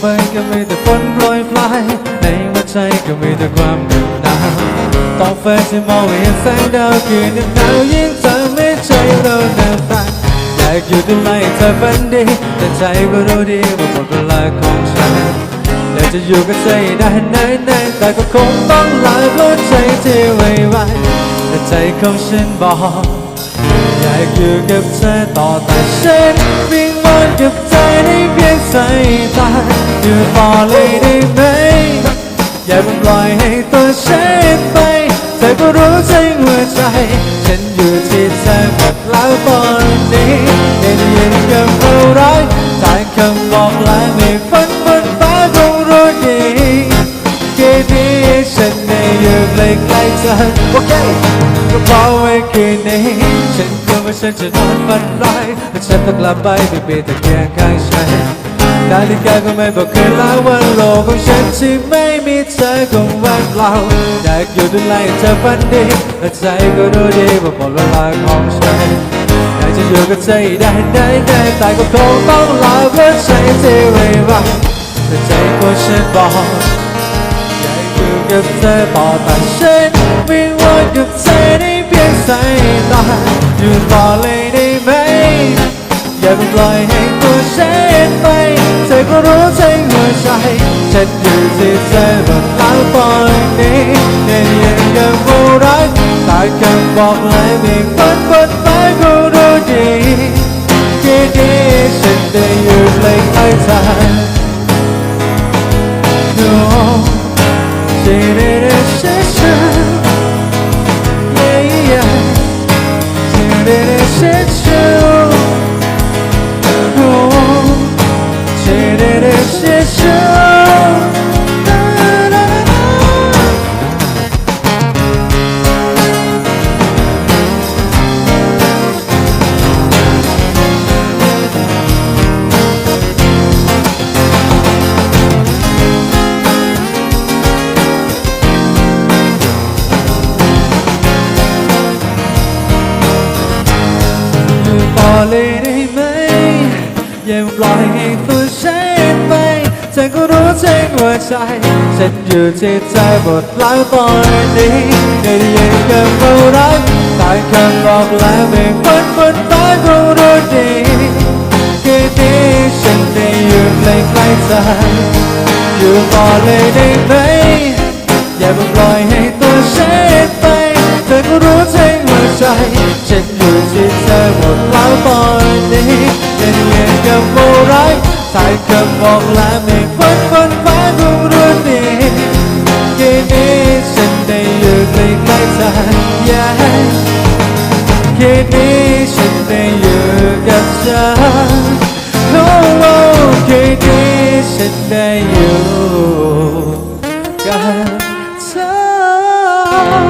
ไปก็มีแต่ฝนโปรยปลายในหัวใจก็มีแต่ความหน็บหนาวต่อไฟที่มองเห็นแสงดาวคืนหน็บหนาวยิ่งทำให้ใจเราหนาวตายอยากอยู่ดูแลเธอฝันดีแต่ใจก็รู้ดีว่าหมดเวลาของฉันอยากจะอยู่กับเธอให้ได้นานแต่ก็คงต้องลาหัวใจที่ไว้ไวแต่ใจของฉันบอกอยากอยู่กับเธอต่อแต่ฉันวิ่งวนกับใจ ในเพียงสายตาอยู่ต่อเลยได้ไหม อย่าเพิ่งปล่อยให้ตัวฉันไปเธอก็รู้ใจหัวใจ ฉันอยู่ที่เธอหมดแล้วตอนนี้ได้ยินคำว่ารักทายคำบอกลาในฝันบนฟ้าคงรู้ดีแค่นี้ฉันได้อยู่ใกล้ๆเธอโอเคก็เพราะว่าคืนนี้ฉันกลัวว่าฉันจะนอนฝันร้ายและฉันต้องกลับไปไม่มีตะเกียงข้างฉัน นาฬิกาก็ไม่บอกคืนแล้ววันโลกของฉันที่ไม่มีเธอคงว่างเปล่าอยากอยู่ดูแลเธอฝันดีและใจก็รู้ดีว่าหมดเวลาของฉันอยากจะอยู่กับเธอให้ได้ได้ได้แต่ก็คงต้องลาเพราะใจที่ไว้วางแต่ใจของฉันบอกอยากอยู่กับเธอต่อแต่ฉันวิงวอนกับเธอได้เพียงสายตาอยู่ต่อเลยได้ไหมอย่าเพิ่งปล่อยให้ตัวฉันไป เธอก็รู้ใจหัวใจฉันอยู่ที่เธอหม เลยได้ไหมอย่าปล่อยให้ตัวฉันไปเธอก็รู้ใจหัวใจฉันอยู่ที่ใจหมดแล้วตอนนี้ได้ยินคำว่ารักตายคำบอกแล้วไม่พ้นบนฟ้ายก็รู้ดีแค่นี้ฉันได้อยู่ใกล้ๆเธออยู่ต่อเลยได้ไหมอย่าปล่อยให้ตัวฉันไปเธอก็รู้ใจหัวใจฉันอยู่ กับโมร้ายสากับมองลาเมฆฝนฝนฟ้าทุ่งรุ่นนี้กี่นี้ฉันได้อยู่ใกล้ใกล้เธออยาให้กี่นี้ฉันได้อยู่กับเธอโอ้โอ้กี่นี้ฉันได้อยู่กับเธอ